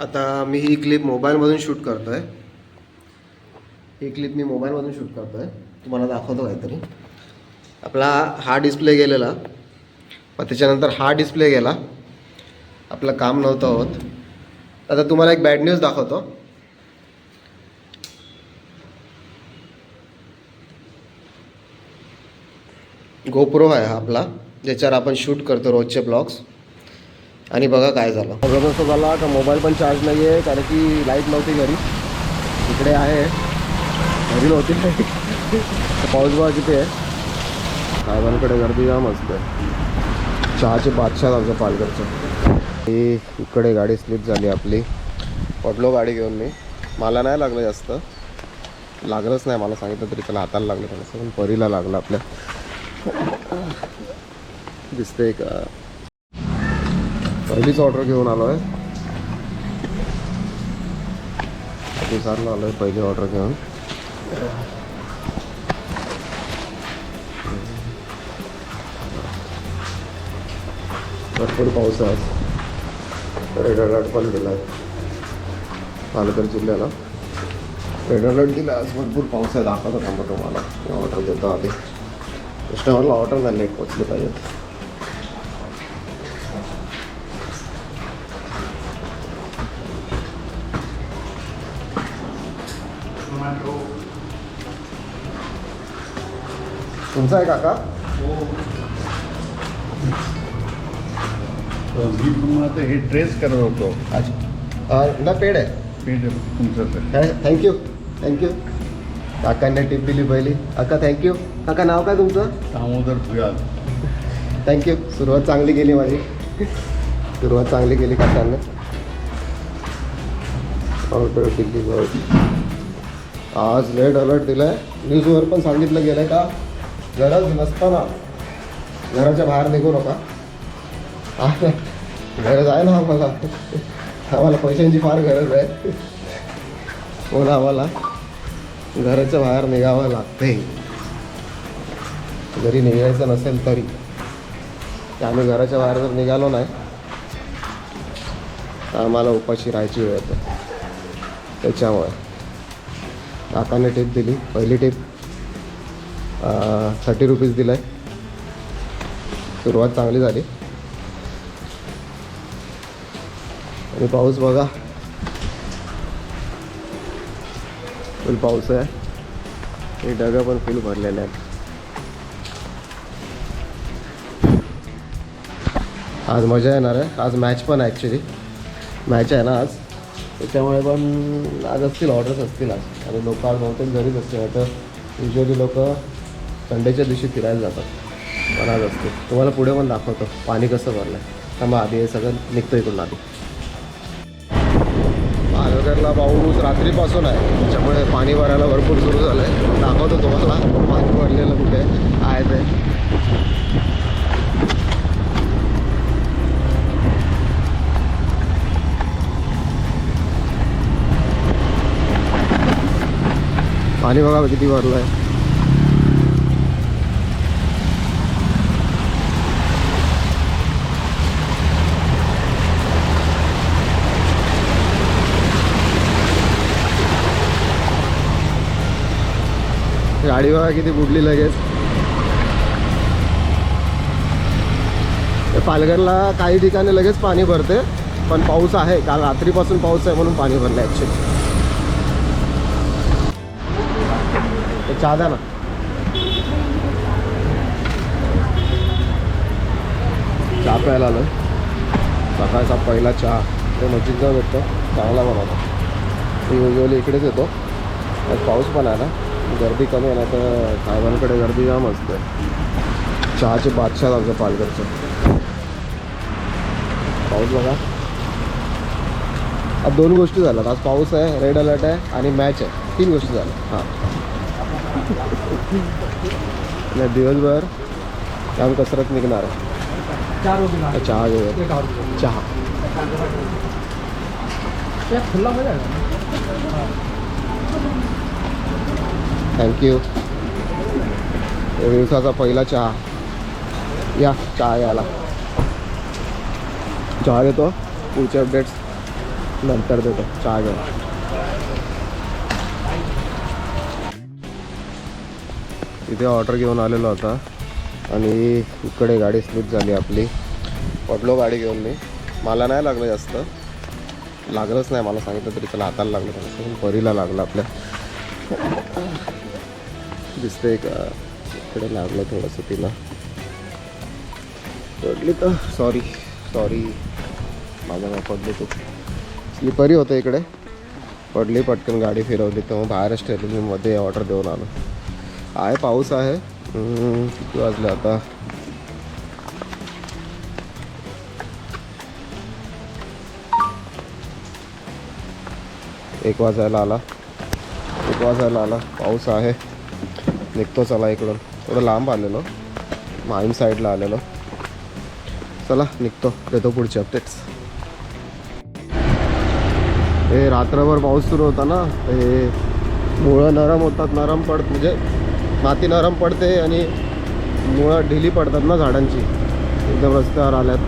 आता मी ही क्लिप मोबाईलमधून शूट करतो आहे ही क्लिप मी मोबाईलमधून शूट करतो आहे तुम्हाला दाखवतो काहीतरी. आपला हा डिस्प्ले गेलेला. मग त्याच्यानंतर हा डिस्प्ले गेला. आपलं काम नव्हतं होत. आता तुम्हाला एक बॅड न्यूज दाखवतो. गोप्रो आहे हा आपला ज्याच्यावर आपण शूट करतो रोजचे ब्लॉग्स आणि बघा काय झालं. बघा असं झाला का मोबाईल पण चार्ज नाही आहे कारण की लाइट नव्हती घरी. इकडे आहे. घरी नव्हती. तर पाऊस बघा किती आहे. साहेबांकडे गर्दी जाम असते. चहाचे बादशाह आमच्या पालघरचं. ही इकडे गाडी स्लिप झाली आपली. पडलो गाडी घेऊन मी. मला नाही लागलं जास्त. लागलंच नाही मला सांगितलं तरी त्याला हाताला लागलं थोडंसं पण परीला लागलं आपल्या. दिसते का? पहिलीच ऑर्डर घेऊन आलो आहे विचारलं आलो आहे पहिली ऑर्डर घेऊन. भरपूर पाऊस आहे रेड अलर्ट पण दिला आहे पालघर जिल्ह्याला. रेड अलर्ट दिला आज भरपूर पाऊस आहे. दाखवतो थांबा तुम्हाला. ऑर्डर देतो आधी. कस्टमरला ऑर्डर नाही लेट पाहिजे. पाहिजेत तुमचा आहे काका? मी तुम्हाला हे ट्रेस करत होतो. अच्छा. ना पेड आहे? पेट तुमचं थँक्यू थँक्यू काकांनी टिप दिली पहिली. काका थँक्यू काका नाव काय तुमचं? दामोदर भुयाल. थँक्यू सुरुवात चांगली केली माझी. सुरुवात चांगली केली काकांनी. ऑर्डर दिली आज रेड अलर्ट दिला आहे न्यूजवर पण सांगितलं गेलं आहे का? गरज नसताना घराच्या बाहेर निघू नका. गरज आहे ना आम्हाला. आम्हाला पैशांची फार गरज आहे. म्हणून आम्हाला घराच्या बाहेर निघावं लागते जरी निघायचं नसेल तरी. आम्ही घराच्या बाहेर जर निघालो नाही तर आम्हाला उपाशी राहायची वेळ येते. त्याच्यामुळे. काकाने टेप दिली. पहिली टेप थर्टी रुपीज दिला आहे सुरुवात चांगली झाली. आणि पाऊस बघा. फुल पाऊस आहे. हे डगं पण फुल भरलेले आहेत. आज मजा येणार आहे. आज मॅच पण आहे ॲक्च्युली मॅच आहे ना आज? त्याच्यामुळे पण आज असतील ऑर्डर्स असतील आज. आणि लोक आज बहुतेक घरीच असतील. आता युजली लोक संडेच्या दिवशी फिरायला जातात. पण आज असते तुम्हाला पुढे पण दाखवतो. पाणी कसं भरलं आहे थांबा आधी हे सगळं निघतं इकडून आधी. पालघरला पाऊस रात्रीपासून आहे. त्याच्यामुळे पाणी भरायला भरपूर सुरू झालं आहे दाखवतो तुम्हाला. पाणी भरलेलं कुठे आहे ते. पाणी बघा किती भरलं आहे. गाडी बघा किती बुडली लगेच. ते पालघरला काही ठिकाणी लगेच पाणी भरते पण पाऊस आहे. काल रात्रीपासून पाऊस आहे म्हणून पाणी भरलं ॲक्च्युली ते चहा द्या ना. चहा प्यायला आलं सकाळचा पहिला चहा. तो मस्जिदला भेटतो. चांगला बनवतो. मी युजली इकडेच येतो. आज पाऊस पण आहे ना. गर्दी कमी आहे ना तर साहेबांकडे गर्दी जाम असते. चहाचे बादशाह आमचं पालघरचं. पाऊस बघा. आज दोन गोष्टी झाल्यात. आज पाऊस आहे रेड अलर्ट आहे आणि मॅच आहे. तीन गोष्टी झाल्या हां. नाही दिवसभर काम कसरत निघणार. आहे चहा. घेऊया चहा थँक्यू दिवसाचा पहिला चहा. या चहा याला. चहा देतो. पुढचे अपडेट्स नंतर देतो. चहा घ्या तिथे ऑर्डर घेऊन आलेलो होता आणि इकडे गाडी स्लिप झाली आपली. पडलो गाडी घेऊन मी. मला नाही लागलं जास्त. लागलंच नाही मला सांगितलं तरी त्याला हाताला लागलं थोडंसं पण परीला लागलं आपल्या. दिसतंय का? इकडे लागलं थोडंसं तिला पडली तर. सॉरी सॉरी माझा नाही पडली तू. स्लिपरी होतं इकडे. पडली पटकन गाडी फिरवली तेव्हा बाहेरच ठेवली मी मध्ये ऑर्डर देऊन आलो. आहे पाऊस आहे. किती वाजले आता? एक वाजायला आला. एक वाजायला आला. पाऊस आहे. निघतो चला इकडून. थोडं लांब आलेलो. माईम साईडला आलेलो. चला निघतो. देतो पुढचे अपडेट्स हे रात्रभर पाऊस सुरू होता ना? हे मुळं नरम होतात नरम पडत. म्हणजे माती नरम पडते आणि मुळं ढिली पडतात ना झाडांची. एकदम रस्त्यावर आल्यात.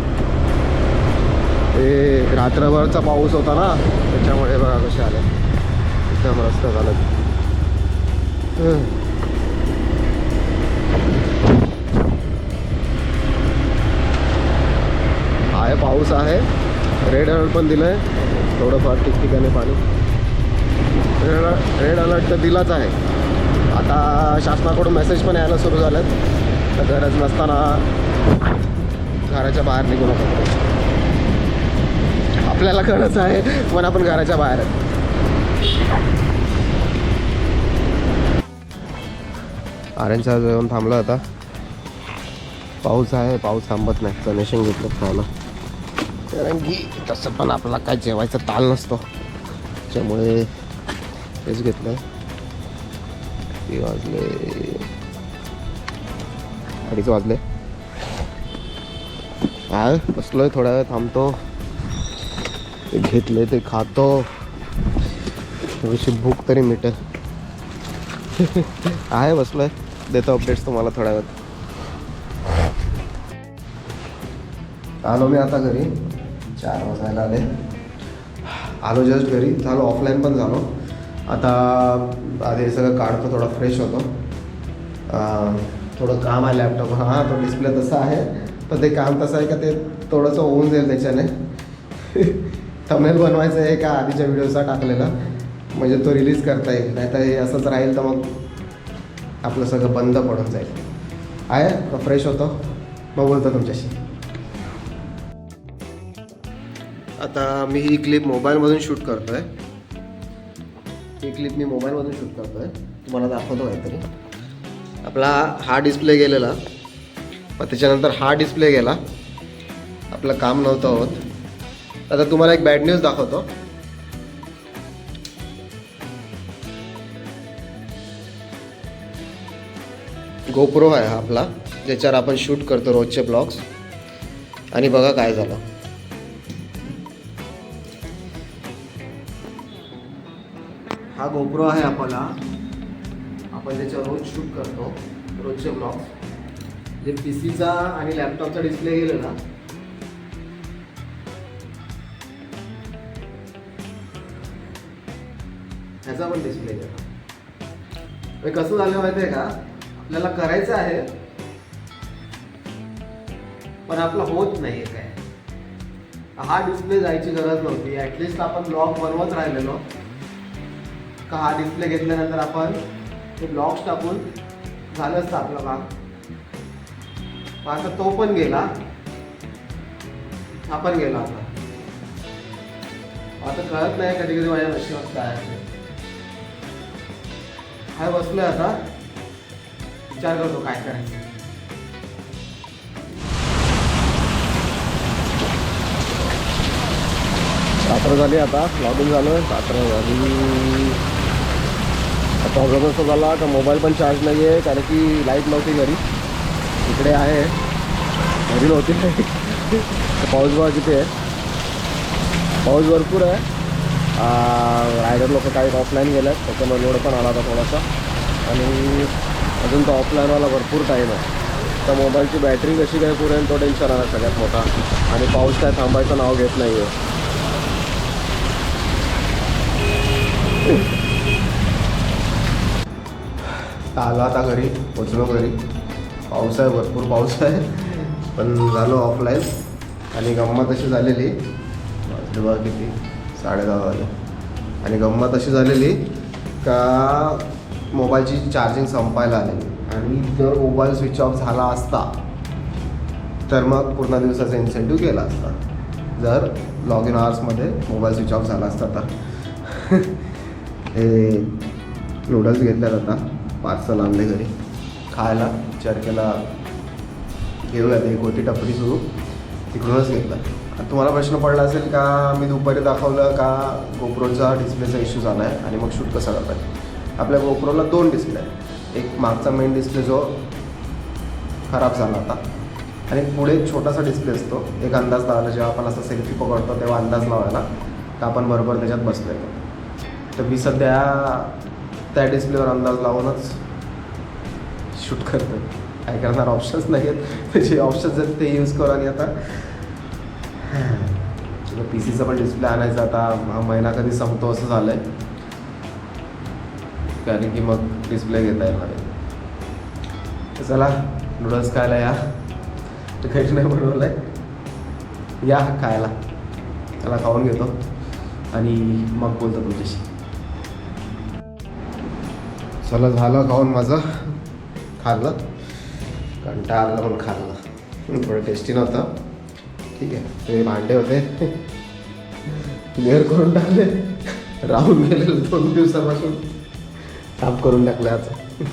ते रात्रभरचा पाऊस होता ना त्याच्यामुळे बघा कसे आले. एकदम रस्त्यात आल्यात. आहे पाऊस आहे. रेड अलर्ट पण दिलं आहे थोडंफार ठिकठिकाणी पाणी. रेड रेड अलर्ट तर दिलाच आहे. आता शासनाकडून मेसेज पण यायला सुरू झालेत. तर गरज नसताना घराच्या बाहेर निघू नका. आपल्याला गरज आहे पण आपण घराच्या बाहेर आहे. जेवण थांबलं आता. पाऊस आहे पाऊस थांबत नाही. कनेक्शन घेतलं खायला. कारण की तसं पण आपला काय जेवायचा ताल नसतो. त्याच्यामुळे तेच घेतलं किती वाजले. अडीच वाजले. हा बसलोय थोडा वेळ थांबतो. ते घेतले ते खातो. थोडीशी भूक तरी मिटेल. आहे बसलोय. देतो अपडेट्स तुम्हाला थोड्या वेळ. आलो मी आता घरी. चार वाजायला आले. आलो जस्ट घरी. झालो ऑफलाईन पण झालो. आता आधी हे सगळं काढतो थोडा फ्रेश होतो. थोडं काम आहे लॅपटॉप हां तो डिस्प्ले तसा आहे. पण ते काम तसं आहे का ते थोडंसं होऊन जाईल त्याच्याने. थमेल बनवायचं आहे का आधीच्या व्हिडिओचा टाकलेला? म्हणजे तो रिलीज करता येईल. नाही तर हे असंच राहील तर मग आपलं सगळं बंद पडून जाईल. आहे? फ्रेश होतो. मग बोलतो तुमच्याशी. आता मी ही क्लिप मोबाईलमधून शूट करतो आहे ही क्लिप मी मोबाईलमधून शूट करतो आहे तुम्हाला दाखवतो काहीतरी. आपला हा डिस्प्ले गेलेला. मग त्याच्यानंतर हा डिस्प्ले गेला. आपलं काम नव्हतं होत. आता तुम्हाला एक बॅड न्यूज दाखवतो. गोप्रो आहे हा आपला ज्याच्यावर आपण शूट करतो रोजचे ब्लॉग्स आणि बघा काय झालं. हा गोप्रो आहे आपला. आपण त्याच्यावर रोज शूट करतो रोजचे ब्लॉग्स जे पी सीचा आणि लॅपटॉपचा डिस्प्ले गेलेला ह्याचा पण डिस्प्ले गेला कसं झालं माहिती आहे का? आपल्याला करायचं आहे पण आपलं होत नाही काय. हा डिस्प्ले जायची गरज नव्हती. ॲटलिस्ट आपण ब्लॉग बनवत राहिलेलो. का हा डिस्प्ले घेतल्यानंतर आपण ते ब्लॉक्स टाकून झालं असतं आपला भाग. मग आता तो पण गेला. हा पण गेला आता आता कळत नाही कधी कधी माझ्या नशिबात काय आहे हाय बसलोय आता. विचार करतो काय करायचं. रात्र झाली आता. लॉगिन झालं. रात्र झाली. प्रॉब्लेम असं झाला का मोबाईल पण चार्ज नाही आहे कारण की लाइट नव्हती घरी इकडे आहे घरी नव्हती पाऊस बघा किती आहे पाऊस भरपूर आहे रायडर लोक काही ऑफलाईन गेले आहेत त्याच्यामुळे लोड पण आला होता थोडासा आणि अजून तो ऑफलाईनवाला भरपूर टाईम आहे तर मोबाईलची बॅटरी कशी काय पुरेल तो टेन्शन आला सगळ्यात मोठा आणि पाऊस काय थांबायचं नाव घेत नाही आहे आलो आता घरी पोचलो घरी. पाऊस आहे भरपूर पाऊस आहे. पण झालो ऑफलाईन आणि गंमत अशी झालेली. बघा किती? साडेदहा वाजले. आणि गंमत अशी झालेली का मोबाईलची चार्जिंग संपायला आली. आणि जर मोबाईल स्विच ऑफ झाला असता तर मग पूर्ण दिवसाचा इन्सेंटिव्ह केला असता. जर लॉग इन आवर्समध्ये मोबाईल स्विच ऑफ झाला असता तर. हे नूडल्स घेतल्यात आता. पार्सल आणले घरी. खायला विचार केला घेऊयात एक होती टपरी सुरू. तिकडूनच घेतला. आणि तुम्हाला प्रश्न पडला असेल का मी दुपारी दाखवलं का गोप्रोचा डिस्प्लेचा इश्यू झाला आहे आणि मग शूट कसा करताय? आपल्या गोप्रोला दोन डिस्प्ले आहेत. एक मागचा मेन डिस्प्ले जो खराब झाला होता आणि पुढे एक छोटासा डिस्प्ले असतो. एक अंदाज लावायला जेव्हा आपण असं सेल्फी पकडतो तेव्हा अंदाज लावायला तर आपण बरोबर त्याच्यात बसलो तर मी सध्या त्या डिस्प्लेवर अंदाज लावूनच शूट करतो काय करणार ऑप्शन्स नाही आहेत जे ऑप्शन्स आहेत ते यूज करू आणि आता पी सीचा पण डिस्प्ले आणायचा आता हा महिना कधी संपतो असं झालं आहे कारण की मग डिस्प्ले घेता येणार आहे. चला नूडल्स खायला या. ते नाही बनवलं आहे या खायला. चला खाऊन घेतो. आणि मग बोलतो तुमच्याशी. चला झालं खाऊन माझं. खाल्लं. कंटाळलं आला पण खाल्लं. थोडं टेस्टी नव्हतं. ठीक आहे. ते भांडे होते. क्लिअर करून टाकले. राहून गेलेलं दोन दिवसापासून. काम करून टाकलं आता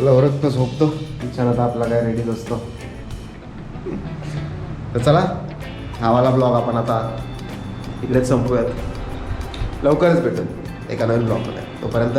मला ओरखतो झोपतो. छान आता आपला काय रेडीच असतो तर चला हावाला ब्लॉग आपण आता इकडेच संपूयात. लवकरच भेटू. एका नवीन ब्लॉगमध्ये तोपर्यंत